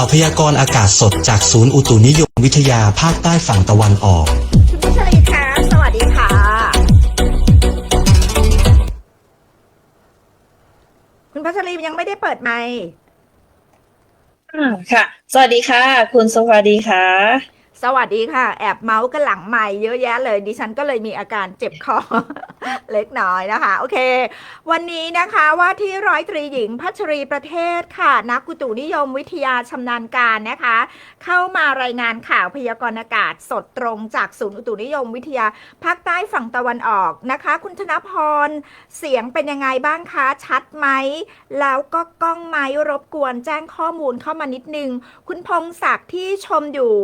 าวพยากรณ์อากาศสดจากศูนย์อุตุนิยมวิทยาภาคใต้ฝั่งตะวันออก คุณพัชรีคะสวัสดีค่ะ คุณพัชรียังไม่ได้เปิดไมค์ อ่าค่ะ สวัสดีค่ะ คุณสวัสดีค่ะ สวัสดีค่ะ แอบเมาส์กันหลังไมค์เยอะแยะเลย ดิฉันก็เลยมีอาการเจ็บคอ เล็กน้อยนะคะ โอเค วันนี้นะคะว่าที่ร้อยตรีหญิงพัชรีประเทศค่ะ นักอุตุนิยมวิทยาชำนาญการนะคะ เข้ามารายงานข่าวพยากรณ์อากาศสดตรงจากศูนย์อุตุนิยมวิทยาภาคใต้ฝั่งตะวันออกนะคะ คุณธนพรเสียงเป็นยังไงบ้างคะชัดไหมแล้วก็กล้องไหมรบกวนแจ้งข้อมูลเข้ามานิดนึง คุณพงศักดิ์ที่ชมอยู่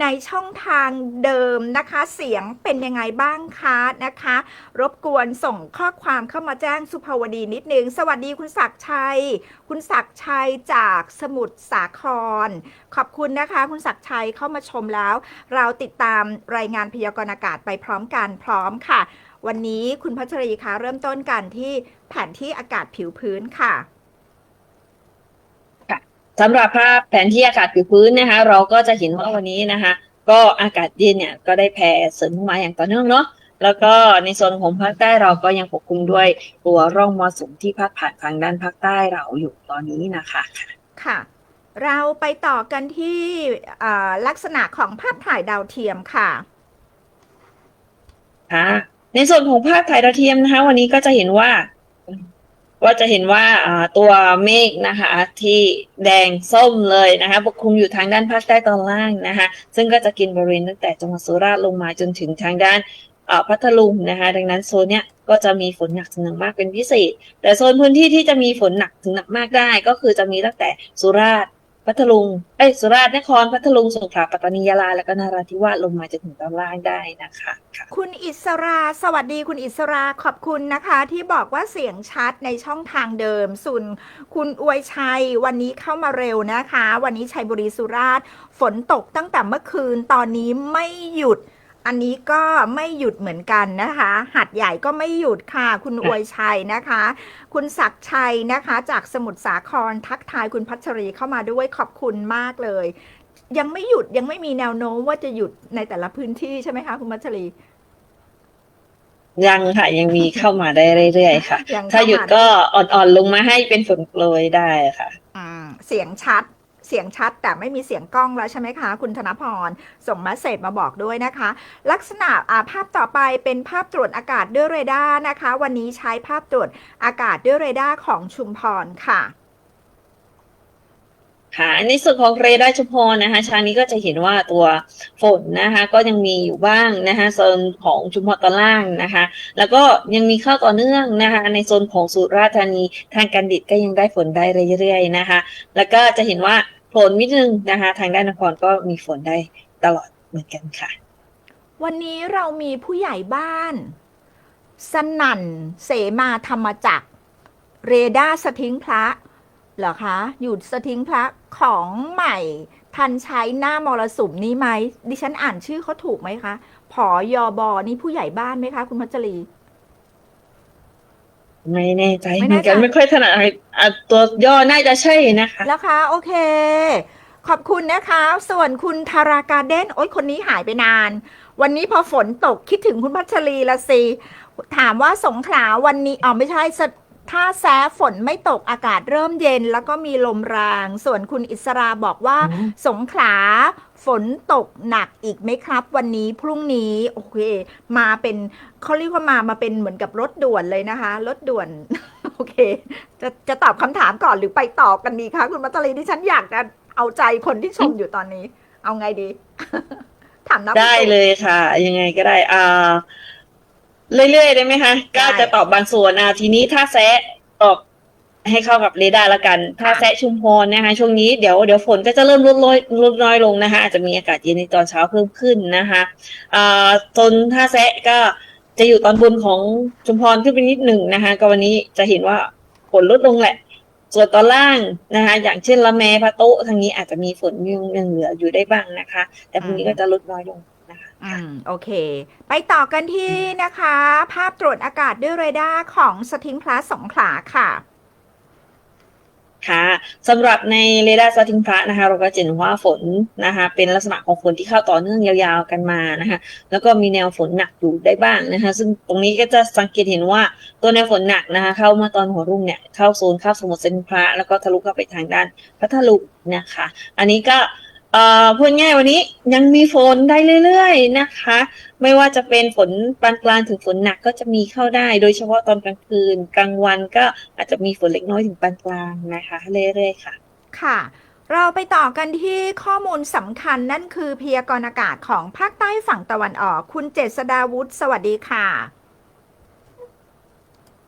ในช่องทางเดิมนะคะ เสียงเป็นยังไงบ้างคะนะคะ รบกวนส่งข้อความเข้ามาแจ้งสุภาวดีนิดนึง สวัสดีคุณศักชัย คุณศักชัยจากสมุทรสาคร ขอบคุณนะคะ คุณศักชัยเข้ามาชมแล้ว เราติดตามรายงานพยากรณ์อากาศไปพร้อมกันพร้อมค่ะ วันนี้คุณพัชรีคะเริ่มต้นกันที่แผนที่อากาศผิวพื้นค่ะสำหรับภาพแผนที่อากาศผิวพื้นนะคะ เราก็จะเห็นว่าวันนี้นะคะ ก็อากาศเย็นเนี่ยก็ได้แผ่เสริมเข้ามาอย่างต่อเนื่องเนาะแล้วก็ในโซนของภาคใต้เราก็ยังปกคลุมด้วยตัวร่องมรสุมที่พัดผ่านทางด้านภาคใต้เราอยู่ตอนนี้นะคะค่ะ เราไปต่อกันที่อ่าลักษณะของภาพถ่ายดาวเทียมค่ะค่ะในส่วนของภาพถ่ายดาวเทียมนะคะ วันนี้ก็จะเห็นว่า ว่าจะเห็นว่าตัวเมฆนะคะที่แดงส้มเลยนะคะปกคลุมอยู่ทางด้านภาคใต้ตอนล่างนะคะซึ่งก็จะกินบริเวณตั้งแต่จังหวัดสุราษฎร์ลงมาจนถึงทางด้านพัทลุงนะคะดังนั้นโซนเนี้ยก็จะมีฝนหนักถึงหนักมากเป็นพิเศษ แต่โซนพื้นที่ที่จะมีฝนหนักถึงหนักมากได้ ก็คือจะมีตั้งแต่สุราษฎร์ พัทลุงเอ้สุราษฎร์นครพัทลุงสงขลาปัตตานียาลาแล้วก็นราธิวาสลงมาจนถึงตอนล่างได้นะคะค่ะคุณอิสราสวัสดีคุณอิสราขอบคุณนะคะ ที่บอกว่าเสียงชัดในช่องทางเดิมส่วนคุณอวยชัยวันนี้เข้ามาเร็วนะคะ วันนี้ชัยบุรีสุราษฎร์ฝนตกตั้งแต่เมื่อคืนตอนนี้ไม่หยุด อันนี้ก็ไม่หยุดเหมือนกันนะคะ หัดใหญ่ก็ไม่หยุดค่ะ คุณอวยชัยนะคะ คุณศักดิ์ชัยนะคะ จากสมุทรสาครทักทายคุณพัชรีเข้ามาด้วยขอบคุณมากเลย ยังไม่หยุดยังไม่มีแนวโน้มว่าจะหยุดในแต่ละพื้นที่ใช่ไหมคะ คุณพัชรี ยังค่ะ ยังมีเข้ามาได้เรื่อยๆค่ะ ยังเข้ามา ถ้าหยุดก็อ่อนๆลงมาให้เป็นฝนโปรยได้ค่ะอืมเสียงชัดเสียงชัด แต่ไม่มีเสียงกล้องแล้วใช่ไหมคะ คุณธนพร ส่งมาเสจมาบอกด้วยนะคะ ลักษณะาภาพต่อไปเป็นภาพตรวจอากาศด้วยเรดาร์นะคะ วันนี้ใช้ภาพตรวจอากาศด้วยเรดาร์ของชุมพรค่ะค่ะในส่วนของเรดาร์ชุมพรนะคะเช้านี้ก็จะเห็นว่าตัวฝนนะคะก็ยังมีอยู่บ้างนะคะโซนของชุมพรตอนล่างนะคะ แล้วก็ยังมีเข้าต่อเนื่องนะคะในโซนของสุราษฎร์ธานีทางการดิดก็ยังได้ฝนได้เรื่อยๆนะคะ แล้วก็จะเห็นว่า ฝนนิดนึงนะคะ ทางด้านนครก็มีฝนได้ตลอดเหมือนกันค่ะ วันนี้เรามีผู้ใหญ่บ้าน สนั่น เสมาธรรมจักร เรดาสทิ้งพระเหรอคะอยู่สทิ้งพระของใหม่ ทันใช้หน้ามรสุมนี้ไหม ดิฉันอ่านชื่อเขาถูกไหมคะผอยอบอนี่ผู้ใหญ่บ้านไหมคะ คุณพัชรี ไม่แน่ใจไม่เหมืแน่อนกันใจไม่ค่อยถนัดอะไรอะตัวย่อน่าจะใช่นะคะ แล้วคะโอเค ขอบคุณนะคะ ส่วนคุณธาราการเด้นโอ๊ยคนนี้หายไปนาน วันนี้พอฝนตกคิดถึงคุณพัชรีละสิถามว่าสงขลาวันนี้อ๋อไม่ใช่ส ถ้าแซฝนไม่ตกอากาศเริ่มเย็นแล้วก็มีลมแรง ส่วนคุณอิสราบอกว่าอืมสงขลาฝนตกหนักอีกไหมครับ วันนี้พรุ่งนี้โอเค มาเป็นเขาเรียกว่ามามาเป็นเหมือนกับรถด่วนเลยนะคะ รถด่วน โอเค จะจะตอบคำถามก่อนหรือไปต่อกันดีคะคุณมัตตลีที่ฉันอยากจะเอาใจคนที่ชมอยู่ตอนนี้ เอาไงดี ถามนับได้เลยค่ะ ยังไงก็ได้อ่า เรื่อยๆได้ไหมคะได้ก็จะตอบบางส่วนอ่าทีนี้ถ้าแซะตอบให้เข้ากับเรดาร์ละกัน ถ้าแซะชุมพรนะคะช่วงนี้เดี๋ยวเดี๋ยวฝนก็จะเริ่มลดน้อยลดน้อยลงนะคะอาจจะมีอากาศเย็นในตอนเช้าเพิ่มขึ้นนะคะอ่าโซนท่าแซะก็จะอยู่ตอนบนของชุมพรขึ้นไปนิดหนึ่งนะคะ ก็วันนี้จะเห็นว่าฝนลดลงแหละ ส่วนตอนล่างนะคะ อย่างเช่นละแมพะโต๊ะทางนี้อาจจะมีฝนยังเหลืออยู่ได้บ้างนะคะ แต่พรุ่งนี้ก็จะลดน้อยลงนะคะ อืม โอเค ไปต่อกันที่นะคะ ภาพตรวจอากาศด้วยเรดาร์ของสทิงพลัสสงขลาค่ะค่ะสำหรับในเรดาร์สติงพระนะคะ เราก็จะเห็นว่าฝนนะคะ เป็นลักษณะของฝนที่เข้าต่อเนื่องยาวๆกันมานะคะ แล้วก็มีแนวฝนหนักอยู่ได้บ้างนะคะ ซึ่งตรงนี้ก็จะสังเกตเห็นว่าตัวแนวฝนหนักนะคะ เข้ามาตอนหัวรุ่งเนี่ยเข้าโซนคาบสมุทรเซนพระแล้วก็ทะลุเข้าไปทางด้านพัทลุงนะคะ อันนี้ก็ เอ่อพูดง่ายวันนี้ยังมีฝนได้เรื่อยๆนะคะ ไม่ว่าจะเป็นฝนปานกลางถึงฝนหนักก็จะมีเข้าได้ โดยเฉพาะตอนกลางคืนกลางวันก็อาจจะมีฝนเล็กน้อยถึงปานกลางนะคะ เรื่อยๆค่ะ ค่ะ เราไปต่อกันที่ข้อมูลสำคัญนั่นคือพยากรณ์อากาศของภาคใต้ฝั่งตะวันออก คุณเจษดาวุฒิสวัสดีค่ะ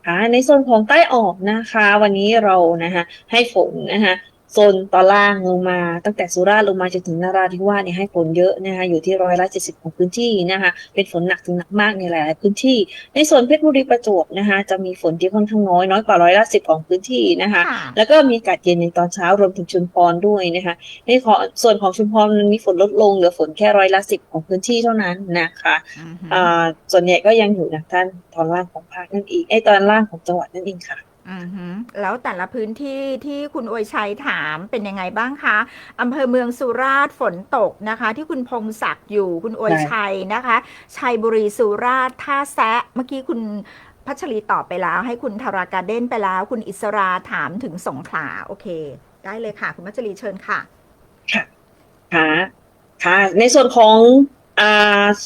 ค่ะในโซนของใต้ออกนะคะ วันนี้เรานะคะให้ฝนนะคะ โซนตอนล่างลงมา ตั้งแต่สุราษฎร์ลงมาจนถึงนราธิวาสเนี่ยให้ฝนเยอะนะคะอยู่ที่ร้อยละเจ็ดสิบของพื้นที่นะคะเป็นฝนหนักถึงหนักมากในหลาย ๆ พื้นที่ ในส่วนเพชรบุรีประจวบนะคะจะมีฝนที่ค่อนข้างน้อยน้อยกว่าร้อยละสิบของพื้นที่นะคะค่ะแล้วก็มีอากาศเย็นในตอนเช้ารวมถึงชุมพรด้วยนะคะในของส่วนของชุมพรมันมีฝนลดลงเหลือฝนแค่ร้อยละสิบของพื้นที่เท่านั้นนะคะอือฮึอ่าส่วนใหญ่ก็ยังอยู่ทางด้านตอนล่างของภาคนั่นเองไอ้ยตอนล่างของจังหวัดนั่นเองค่ะ อือฮึแล้วแต่ละพื้นที่ที่คุณอวยชัยถามเป็นยังไงบ้างคะอำเภอเมืองสุราษฎร์ฝนตกนะคะ ที่คุณพงศักดิ์อยู่คุณอวยชัยนะคะ ชัยบุรีสุราษฎร์ท่าแซะเมื่อกี้คุณพัชรีตอบไปแล้ว ให้คุณธาราการเด้นไปแล้ว คุณอิสราถามถึงสงขลาโอเค ได้เลยค่ะ คุณพัชรีเชิญค่ะ ค่ะ ค่ะค่ะในส่วนของอ่า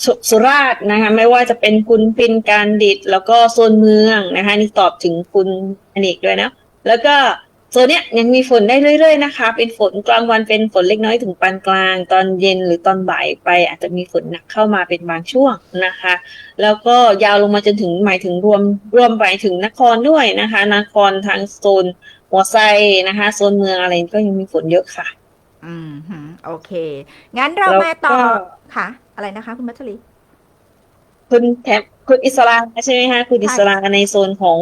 สสุราษฎร์นะคะไม่ว่าจะเป็นคุณปินการดิดแล้วก็โซนเมืองนะคะนี่ตอบถึงคุณอเนกด้วยนะ แล้วก็โซนเนี้ยยังมีฝนได้เรื่อยๆนะคะ เป็นฝนกลางวันเป็นฝนเล็กน้อยถึงปานกลาง ตอนเย็นหรือตอนบ่ายไป อาจจะมีฝนหนักเข้ามาเป็นบางช่วงนะคะ แล้วก็ยาวลงมาจนถึงหมายถึงรวมรวมไปถึงนครด้วยนะคะ นครทางโซนหัวไซนะคะโซนเมืองอะไรก็ยังมีฝนเยอะค่ะ อืมฮึโอเค งั้นเราแล้วมาต่อก็ ค่ะ อะไรนะคะ คุณพัชรี คุณแถบคุณอิสลามใช่ไหมคะคุณอิสลามในโซนของ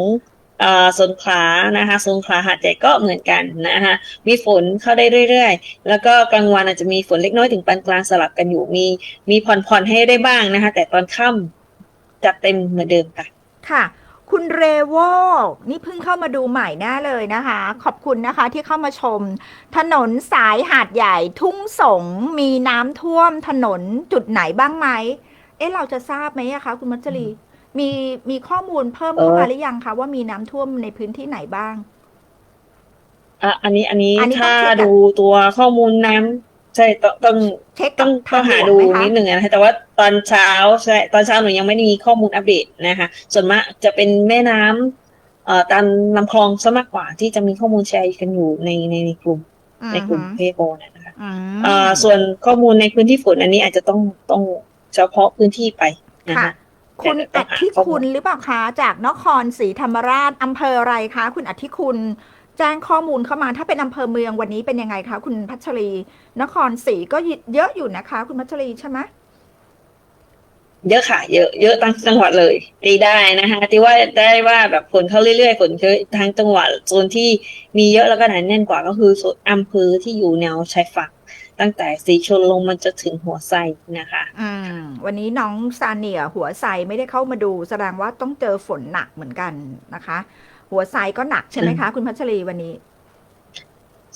เอ่อโซนขลานะคะโซนขลาหาดใหญ่ก็เหมือนกันนะคะมีฝนเข้าได้เรื่อยๆ แล้วก็กลางวันอาจจะมีฝนเล็กน้อยถึงปานกลางสลับกันอยู่มี มีผ่อนๆให้ได้บ้างนะคะ แต่ตอนค่ำจัดเต็มเหมือนเดิมค่ะ ค่ะ คุณเรโวนี่เพิ่งเข้ามาดูใหม่แน่เลยนะคะ ขอบคุณนะคะที่เข้ามาชม ถนนสายหาดใหญ่ทุ่งสงมีน้ำท่วมถนนจุดไหนบ้างไหม เอ๊ะเราจะทราบไหมอะคะคุณมัจรีมีมีข้อมูลเพิ่มเข้ามาเออหรือยังคะว่ามีน้ำท่วมในพื้นที่ไหนบ้างอะอันนี้อันนี้อันนี้ต้องถ้าเช็คอะ ดูตัวข้อมูลน้ำ ใช่ต้องต้องเช็คต้กัอบงทาต้องงหาหลดูวงไหมคะ นิดหนึ่งนะคะแต่ว่าตอนเช้าใช่ตอนเช้าหนูยังไม่ได้มีข้อมูลอัปเดตนะคะ ส่วนมากจะเป็นแม่น้ำเอ่อตามลำคลองซะมากกว่าที่จะมีข้อมูลแชร์กันอยู่ในในในกลุ่มในกลุ่มเพโอนะคะอืม เอ่อส่วนข้อมูลในพื้นที่ฝนอันนี้อาจจะต้องต้องเฉพาะพื้นที่ไปนะค่ะคะคุณเดี๋อยวต้องหาธิข้อมูคุล ณหรือเปล่าคะ จากนครศรีธรรมราชอำเภออะไรคะ คุณอธิคุณแจ้งข้อมูลเข้ามาถ้าเป็นอำเภอเมืองวันนี้เป็นยังไงคะคุณพัชรี นครศรีก็เยอะอยู่นะคะ คุณพัชรีใช่ไหมเยอะค่ะ เยอะเยอะทั้งจังหวัดเลยตีได้นะคะที่ว่าได้ว่าแบบฝนเข้าเรื่อยๆฝนเยอะทั้งจังหวัดโซนที่มีเยอะแล้วก็หนาแน่นกว่าก็คือโซนอำเภอที่อยู่แนวชายฝั่งตั้งแต่สีชนลงมันจะถึงหัวไซนะคะอืมวันนี้น้องซาเนียหัวไซไม่ได้เข้ามาดู แสดงว่าต้องเจอฝนหนักเหมือนกันนะคะ หัวไซก็หนักใช่ไหมคะ คุณพัชรีวันนี้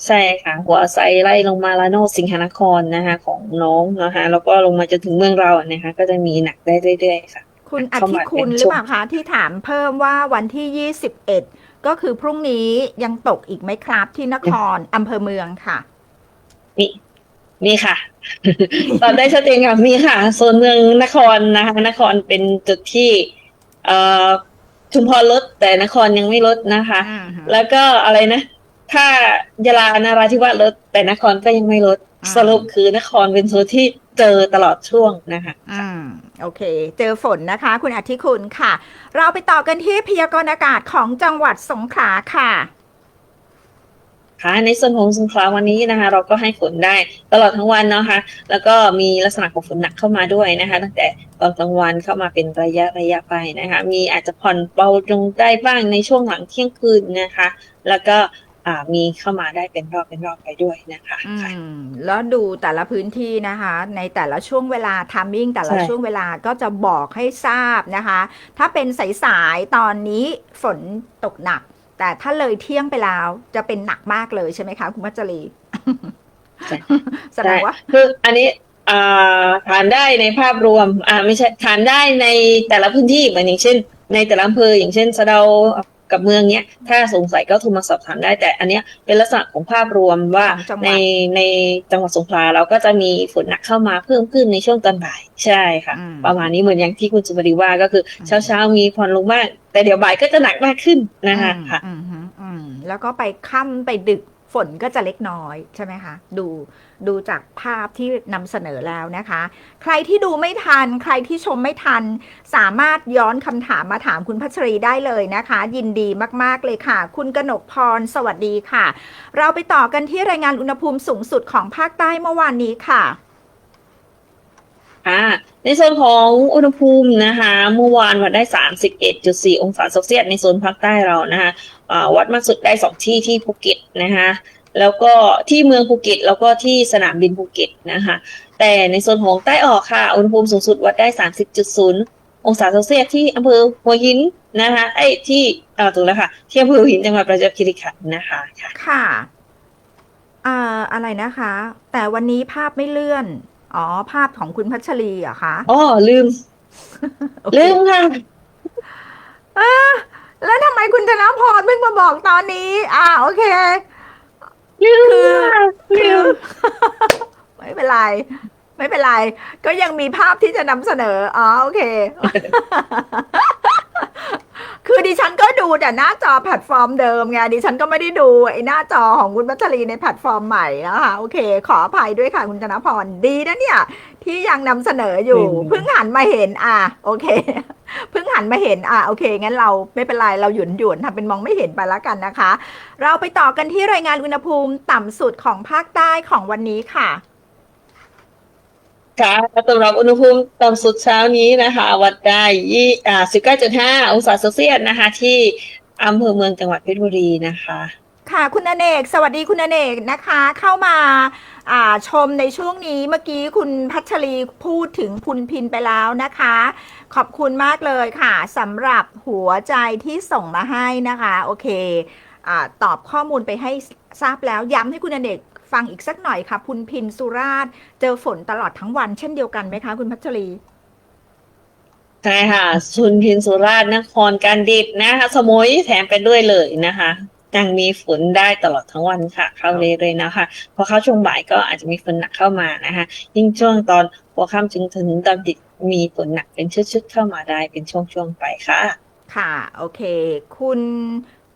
ใช่ค่ะ หัวไซไล่ลงมาลาโนสิงหนครนะคะ ของน้องนะคะแล้วก็ลงมาจนถึงเมืองเรานะคะ ก็จะมีหนักได้เรื่อยๆค่ะ คุณอเข้าธิมาคุณเป็นหรือเปล่าช่วงคะที่ถามเพิ่มว่าวันที่21ก็คือพรุ่งนี้ยังตกอีกไหมครับที่นครอำเภอเมืองค่ะมีมีค่ะตอบได้ชัดเจนค่ะมีค่ะโซนเมืองนครนะคะ นครเป็นจุดที่ เอ่อ ชุมพรลดแต่นครยังไม่ลดนะคะอืมฮึแล้วก็อะไรนะ ถ้ายาลานาราธิวาสลดแต่นครก็ยังไม่ลด อ่า สรุปคือนครเป็นโซนที่เจอตลอดช่วงนะคะ อืมโอเค เจอฝนนะคะ คุณอธิคุณค่ะ เราไปต่อกันที่พยากรณ์อากาศของจังหวัดสงขลาค่ะ ค่ะในส่วนของสงขลาวันนี้นะคะ เราก็ให้ฝนได้ตลอดทั้งวันเนาะคะ แล้วก็มีลักษณะของฝนหนักเข้ามาด้วยนะคะ ตั้งแต่ตอนกลางวันเข้ามาเป็นระยะระยะไปนะคะ มีอาจจะผ่อนเบาลงได้บ้างในช่วงหลังเที่ยงคืนนะคะ แล้วก็อ่ามีเข้ามาได้เป็นรอบเป็นรอบไปด้วยนะคะอืค่ะมแล้วดูแต่ละพื้นที่นะคะ ในแต่ละช่วงเวลาทามมิ่งแต่ละใช่ช่วงเวลาก็จะบอกให้ทราบนะคะ ถ้าเป็นสายๆตอนนี้ฝนตกหนัก แต่ถ้าเลยเที่ยงไปแล้วจะเป็นหนักมากเลยใช่ไหมคะ คุณมัจจรีใช่แสดงว่าคืออันนี้อ่าทานได้ในภาพรวม อ่าไม่ใช่ทานได้ในแต่ละพื้นที่เหมือนอย่างเช่น ในแต่ละอำเภออย่างเช่นสะเดา กับเมืองเนี้ยถ้าสงสัยก็โทรมาสอบถามได้ แต่อันเนี้ยเป็นลักษณะของภาพรวมว่าของจังหวัดในในจังหวัดสงขลาเราก็จะมีฝนหนักเข้ามาเพิ่มขึ้นในช่วงตอนบ่ายใช่ค่ะอืมประมาณนี้เหมือนอย่างที่คุณสุบดีว่าก็คืออืมเช้าเช้าๆมีผ่อนลงมาก แต่เดี๋ยวบ่ายก็จะหนักมากขึ้นนะคะอืมค่ะอืมอืมอืมแล้วก็ไปค่ำไปดึก ฝนก็จะเล็กน้อยใช่ไหมคะ ดูดูจากภาพที่นำเสนอแล้วนะคะ ใครที่ดูไม่ทัน ใครที่ชมไม่ทัน สามารถย้อนคำถามมาถามคุณพัชรีได้เลยนะคะ ยินดีมาก ๆ เลยค่ะ คุณกนกพร สวัสดีค่ะ เราไปต่อกันที่รายงานอุณหภูมิสูงสุดของภาคใต้เมื่อวานนี้ค่ะค่ะในส่วนของอุณหภูมินะคะ เมื่อวานวัดได้ 31.4 องศาเซลเซียสในโซนภาคใต้เรานะคะ วัดมากสุดได้สองที่ที่ภูเก็ตนะคะแล้วก็ที่เมืองภูเก็ตแล้วก็ที่สนามบินภูเก็ตนะคะแต่ในส่วนของใต้ออกค่ะอุณหภูมิสูงสุดวัดได้ 30.0 องศาเซลเซียสที่อำเภอหัวหินนะคะไอ้ยที่เอ่อถูกแล้วค่ะที่อำเภอหัวหินจังหวัดประจวบคีรีขันธ์นะคะค่ะค่ะอ่าอะไรนะคะ แต่วันนี้ภาพไม่เลื่อน อ๋อ ภาพของคุณพัชรีเหรอะคะอ๋อลืมโอเคลืมค่ะ แล้วทำไมคุณธนพรเพิ่งมาบอกตอนนี้ อ่าโอเค ลืมคือค่ะลืม ไม่เป็นไร ไม่เป็นไร ก็ยังมีภาพที่จะนำเสนอ อ๋อโอเค คือดิฉันก็ดูแต่หน้าจอแพลตฟอร์มเดิมไงดิฉันก็ไม่ได้ดูไอ้หน้าจอของคุณพัชรีในแพลตฟอร์มใหม่นะคะโอเค ขออภัยด้วยค่ะคุณธนพรดีนะเนี่ย ที่ยังนำเสนออยู่อืมเพิ่งหันมาเห็น อะโอเคเพิ่งหันมาเห็นอะโอเคงั้นเราไม่เป็นไรเราหยุนหยุนๆทำเป็นมองไม่เห็นไปละกันนะคะ เราไปต่อกันที่รายงานอุณหภูมิต่ำสุดของภาคใต้ของวันนี้ค่ะค่ะสำหรับอุณหภูมิต่ำสุดเช้านี้นะคะ วัดได้ยี่อ่าสิบเก้าจุดห้าองศาเซลเซียสนะคะ ที่อำเภอเมืองจังหวัดเพชรบุรีนะคะ ค่ะ คุณอเนก สวัสดีคุณอเนกนะคะ เข้ามาอ่าชมในช่วงนี้เมื่อกี้คุณพัชรีพูดถึงพุนพินไปแล้วนะคะ ขอบคุณมากเลยค่ะสำหรับหัวใจที่ส่งมาให้นะคะ โอเคอาตอบข้อมูลไปให้ทราบแล้วย้ำให้คุณอเนกฟังอีกสักหน่อยค่ะ พุนพินสุราษฎร์เจอฝนตลอดทั้งวันเช่นเดียวกันไหมคะคุณพัชรีใช่ค่ะชุนพินสุราษฎร์นครการดิตนะคะ สมุยแถมไปด้วยเลยนะคะ ยังมีฝนได้ตลอดทั้งวันค่ะ เข้าเรื่อยๆนะคะ พอเข้าช่วงบ่ายก็อาจจะมีฝนหนักเข้ามานะคะ ยิ่งช่วงตอนหัวค่ำจึงถึงตอนดึกมีฝนหนักเป็นชุดๆเข้ามาได้เป็นช่วงๆไปค่ะ ค่ะ โอเค คุณ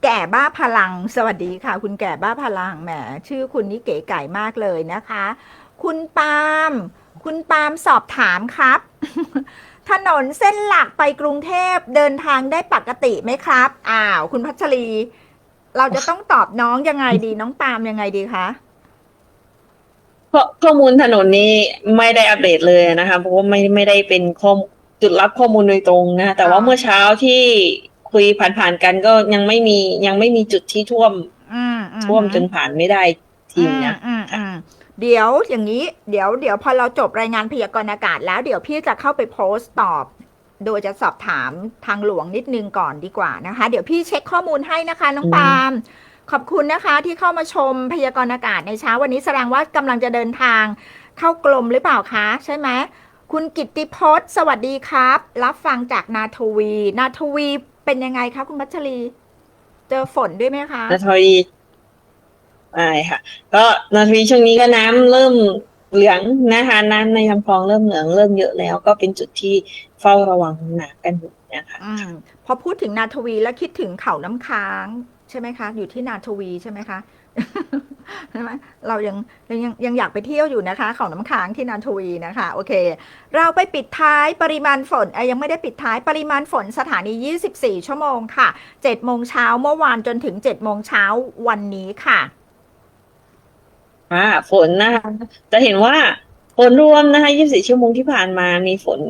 แก่บ้าพลัง สวัสดีค่ะ คุณแก่บ้าพลังแหมชื่อคุณนี่เก๋ไก่มากเลยนะคะ คุณปาล์มคุณปาล์มสอบถามครับ ถนนเส้นหลักไปกรุงเทพเดินทางได้ปกติไหมครับ อ้าว คุณพัชรี เราจะต้องตอบน้องยังไงดีน้องปาล์มยังไงดีคะ เพราะข้อมูลถนนนี้ไม่ได้อัปเดตเลยนะคะเพราะว่าไม่ไม่ได้เป็นข้อมจุดรับข้อมูลโดยตรงนะแต่ว่าอ่าเมื่อเช้าที่คุยผ่านๆกันก็ยังไม่มียังไม่มีจุดที่ท่วมอืมอืท่วมจนผ่านไม่ได้ทีมนะอืมอืมอืมเดี๋ยวอย่างนี้ เดี๋ยวเดี๋ยวพอเราจบรายงานพยากรณ์อากาศแล้ว เดี๋ยวพี่จะเข้าไปโพสต์ตอบ โดยจะสอบถามทางหลวงนิดนึงก่อนดีกว่านะคะ เดี๋ยวพี่เช็คข้อมูลให้นะคะ น้องอืมปาล์มขอบคุณนะคะที่เข้ามาชมพยากรณ์อากาศในเช้าวันนี้แสดงว่ากำลังจะเดินทางเข้ากลมหรือเปล่าคะ ใช่ไหมคุณกิตติพจน์สวัสดีครับ รับฟังจากนาทวี นาทวีเป็นยังไงคะคุณพัชรี เจอฝนด้วยไหมคะนาทวีใช่ค่ะ ก็นาทวีช่วงนี้ก็น้ำเริ่มเหลืองนะคะน้ำในลำคลองเริ่มเหลืองเริ่มเยอะแล้ว ก็เป็นจุดที่ เฝ้าระวังหนักกันอยู่นะคะอมพอพูดถึงนาทวีแล้วคิดถึงเขาน้ำค้างใช่ไหมคะ อยู่ที่นาทวีใช่ไหมคะ ใช่ไหมเรายังยังยังยังอยากไปเที่ยวอยู่นะคะ เขาน้ำค้างที่นาทวีนะคะ โอเค เราไปปิดท้ายปริมาณฝนเอ้ยยังไม่ได้ปิดท้ายปริมาณฝนสถานี 24 ชั่วโมงค่ะ 7 โมงเช้าเมื่อวานจนถึง 7 โมงเช้าวันนี้ค่ะ อ่าฝนนะคะจะเห็นว่าฝนรวมนะคะ 24 ชั่วโมงที่ผ่านมามีฝน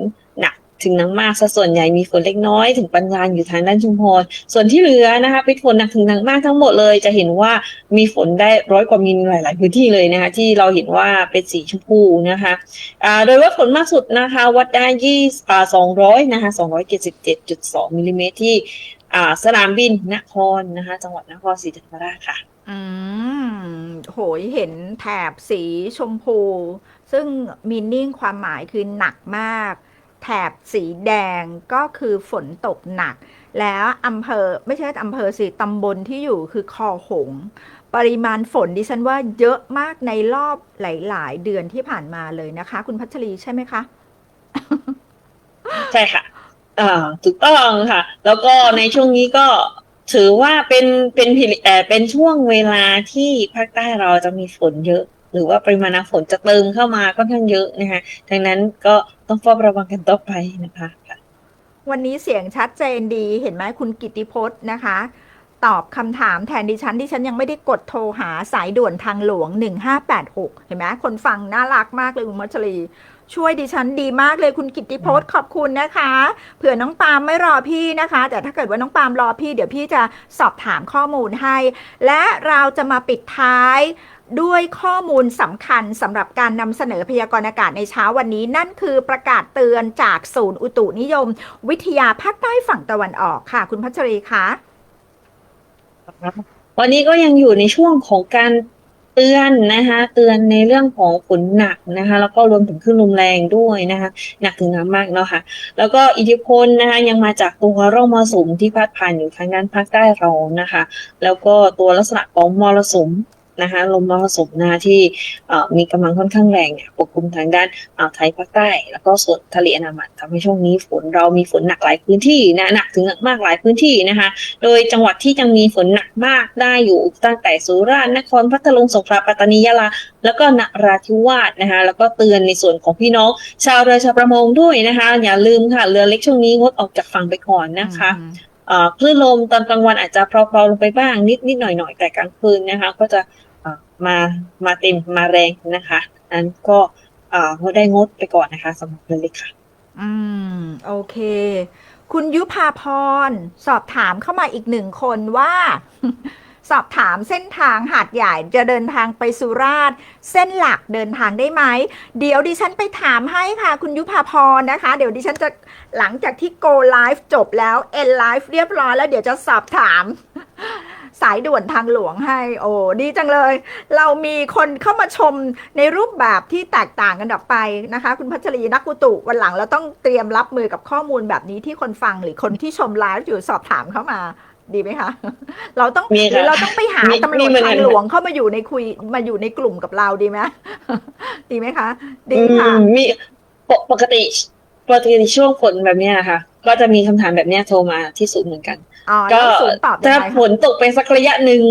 หนัก ถึงหนักมากซะส่วนใหญ่มีฝนเล็กน้อยถึงปานกลางอยู่ทางด้านชุมพร ส่วนที่เหลือนะคะเป็นฝนหนักถึงหนักมากทั้งหมดเลย จะเห็นว่ามีฝนได้ร้อยกว่ามิลหลาย ๆ พื้นที่เลยนะคะที่เราเห็นว่าเป็นสีชมพูนะคะโดยว่าฝนมากสุดนะคะวัดได้ยี่สอ่า200นะคะ277.2มิลลิเมตรที่สนามบินนครนะคะจังหวัดนครศรีธรรมราชค่ะอืมโหยเห็นแถบสีชมพู ซึ่งมีนิ่งความหมายคือหนักมาก แถบสีแดงก็คือฝนตกหนัก แล้วอำเภอไม่ใช่อำเภอสิตำบลที่อยู่คือคอหง ปริมาณฝนดิฉันว่าเยอะมากในรอบหลาย ๆ เดือนที่ผ่านมาเลยนะคะ คุณพัชรีใช่ไหมคะ ใช่ค่ะอ่าถูกต้องค่ะ แล้วก็ในช่วงนี้ก็ถือว่าเป็นเป็นพิเออเป็นช่วงเวลาที่ภาคใต้เราจะมีฝนเยอะ หรือว่าปริมาณฝนจะเติมเข้ามาค่อนข้างเยอะนะคะดังนั้นก็ ต้องเฝ้าระวังกันต่อไปนะคะค่ะวันนี้เสียงชัดเจนดีเห็นไหมคุณกิติพจน์นะคะ ตอบคำถามแทนดิฉันดิฉันยังไม่ได้กดโทรหาสายด่วนทางหลวง 1586 เห็นไหมคนฟังน่ารักมากเลยคุณมัชรีช่วยดิฉันดีมากเลยคุณกิติพจน์ขอบคุณนะคะเผื่อน้องปาล์มไม่รอพี่นะคะ แต่ถ้าเกิดว่าน้องปาล์มรอพี่ เดี๋ยวพี่จะสอบถามข้อมูลให้ และเราจะมาปิดท้าย ด้วยข้อมูลสำคัญสำหรับการนำเสนอพยากรณ์อากาศในเช้าวันนี้ นั่นคือประกาศเตือนจากศูนย์อุตุนิยม วิทยาภาคใต้ฝั่งตะวันออกค่ะ คุณพัชรีคะวันนี้ก็ยังอยู่ในช่วงของการเตือนนะคะเตือนในเรื่องของฝนหนักนะคะ แล้วก็รวมถึงคลื่นลมแรงด้วยนะคะ หนักถึงหนักมากเนาะค่ะ แล้วก็อิทธิพลนะคะยังมาจากตัวร่องมรสุมที่พาดผ่านอยู่ทางด้านภาคใต้เรานะคะ แล้วก็ตัวลักษณะของมรสุม นะคะลมมรสุมนะคะที่เอ่อมีกำลังค่อนข้างแรงเนี่ยปกคลุมทางด้านอ่าวไทยภาคใต้ แล้วก็ส่วนทะเลอันดามันทำให้ช่วงนี้ฝนเรามีฝนหนักหลายพื้นที่นะหนักถึงหนักมากหลายพื้นที่นะคะ โดยจังหวัดที่ยังมีฝนหนักมากได้อยู่ตั้งแต่สุราษฎร์นครพัทลุงสงขลาปัตตานียะลาแล้วก็นราธิวาสนะคะแล้วก็เตือนในส่วนของพี่น้อง ชาวเรือชาวประมงด้วยนะคะ อย่าลืมค่ะเรือเล็กช่วงนี้งดออกจากฝั่งไปก่อนนะคะอืมเอ่อคลื่นลมตอนกลางวันอาจจะเพลาๆลงไปบ้างนิดนิดหน่อยหน่อยๆแต่กลางคืนนะคะ ก็จะเอ่อ มามาเต็มมาแรงนะคะนั้นก็เอ่องดได้งดไปก่อนนะคะสำหรับเรือเล็กค่ะ อืม โอเค คุณยุพาพร สอบถามเข้ามาอีกหนึ่งคนว่า สอบถามเส้นทางหาดใหญ่จะเดินทางไปสุราษฎร์เส้นหลักเดินทางได้ไหม เดี๋ยวดิฉันไปถามให้ค่ะ คุณยุพาพรนะคะ เดี๋ยวดิฉันจะหลังจากที่ go live จบแล้ว end live เรียบร้อยแล้วเดี๋ยวจะสอบถาม สายด่วนทางหลวงให้ โอ้ดีจังเลย เรามีคนเข้ามาชมในรูปแบบที่แตกต่างกันออกไปนะคะ คุณพัชรีนักกุตุวันหลังเราต้องเตรียมรับมือกับข้อมูลแบบนี้ที่คนฟังหรือคนที่ชมไลฟ์อยู่สอบถามเข้ามาดีไหมคะ เราต้องมีค่ะหรือเราต้องไปหามีตำรมีวจเหมือนกัทานงหลวงเข้ามาอยู่ในคุยมาอยู่ในกลุ่มกับเราดีไหมดีไหมคะ ดีค่ะอืมมีปกปกติปกติช่วงฝนแบบเนี้ยค่ะ ก็จะมีคำถามแบบเนี้ยโทรมาที่ศูนย์เหมือนกันอ๋อก็แล้วศูนย์ตอบยังถ้าไงฝคะนตกไปสักระยะหนึ่ง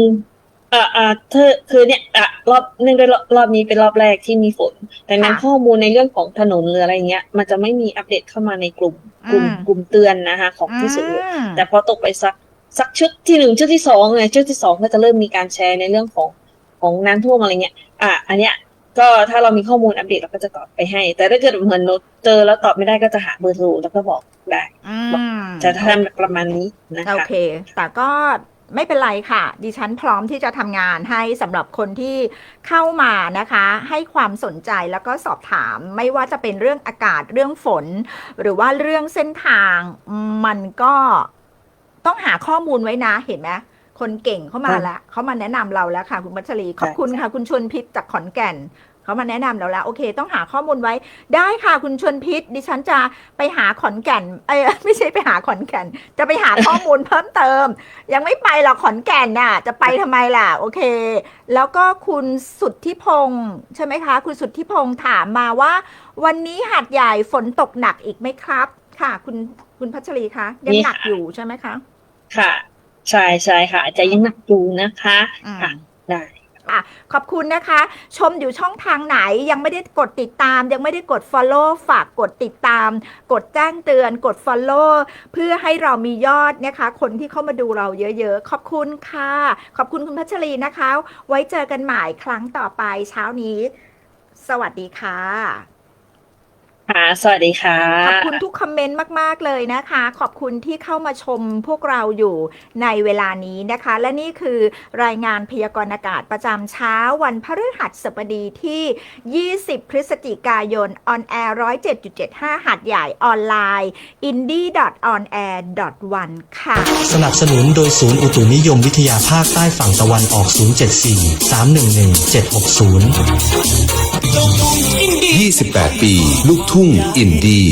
เอ่อเอ่อเธอคือเนี่ยอะรอบเนื่องด้วยรอบรอบนี้เป็นรอบแรกที่มีฝนดังนั้นข้อมูลในเรื่องของถนนหรืออะไรเงี้ย มันจะไม่มีอัปเดตเข้ามาในกลุ่ม กลุ่มกลุ่มเตือนนะคะของที่ศูนย์อืมแต่พอตกไปสักสักชุดที่หนึ่งชุดที่สองเนี่ยชุดที่สองก็จะเริ่มมีการแชร์ในเรื่องของของน้ำท่วมอะไรเงี้ย อะอันเนี้ยก็ถ้าเรามีข้อมูลอัปเดตเราก็จะตอบไปให้ แต่ถ้าเกิดเหมือนโน้ตเจอแล้วตอบไม่ได้ก็จะหาเบอร์โทรแล้วก็บอก ได้อืมจะทำประมาณนี้นะโอคะเค แต่ก็ไม่เป็นไรค่ะ ดิฉันพร้อมที่จะทำงานให้สำหรับคนที่เข้ามานะคะ ให้ความสนใจแล้วก็สอบถาม ไม่ว่าจะเป็นเรื่องอากาศเรื่องฝน หรือว่าเรื่องเส้นทาง มันก็ต้องหาข้อมูลไว้นะเห็นไหมคนเก่งเข้ามาแล้วเขามาแนะนำเราแล้วค่ะ คุณมัชรีขอบคุณค่ะ คุณชวนพิษจากขอนแก่น เขามาแนะนำเราแล้วโอเค ต้องหาข้อมูลไว้ ได้ค่ะคุณชวนพิษ ดิฉันจะไปหาขอนแก่นเอ้ยไม่ใช่ไปหาขอนแก่น จะไปหาข้อมูลเพิ่มเติม ยังไม่ไปหรอกขอนแก่นน่ะ จะไปทำไมล่ะ โอเค แล้วก็คุณสุทธิพงศ์ใช่ไหมคะ คุณสุทธิพงศ์ถามมาว่า วันนี้หาดใหญ่ฝนตกหนักอีกไหมครับ ค่ะ คุณคุณพัชรีคะยังมีหนักค่ะอยู่ใช่ไหมคะ ค่ะใช่ใช่ค่ะอาจจะยังหนักอยู่นะคะอืมค่ะได้ ขอบคุณนะคะ ชมอยู่ช่องทางไหนยังไม่ได้กดติดตาม ยังไม่ได้กด Follow ฝากกดติดตาม กดแจ้งเตือน กด Follow เพื่อให้เรามียอดนะคะ คนที่เข้ามาดูเราเยอะๆ ขอบคุณค่ะ ขอบคุณคุณพัชรีนะคะ ไว้เจอกันใหม่ครั้งต่อไปเช้านี้ สวัสดีค่ะ ค่ะ สวัสดีค่ะ ขอบคุณทุกคอมเมนต์มาก ๆ เลยนะคะ ขอบคุณที่เข้ามาชมพวกเราอยู่ในเวลานี้นะคะ และนี่คือรายงานพยากรณ์อากาศประจำเช้าวันพฤหัสบดีที่ 20 พฤศจิกายน on air 107.75 หัดใหญ่ออนไลน์ indie.onair.1 ค่ะ สนับสนุนโดยศูนย์อุตุนิยมวิทยาภาคใต้ฝั่งตะวันออก 074 311 760 28 ปี ลูกทุ่ง อินดี้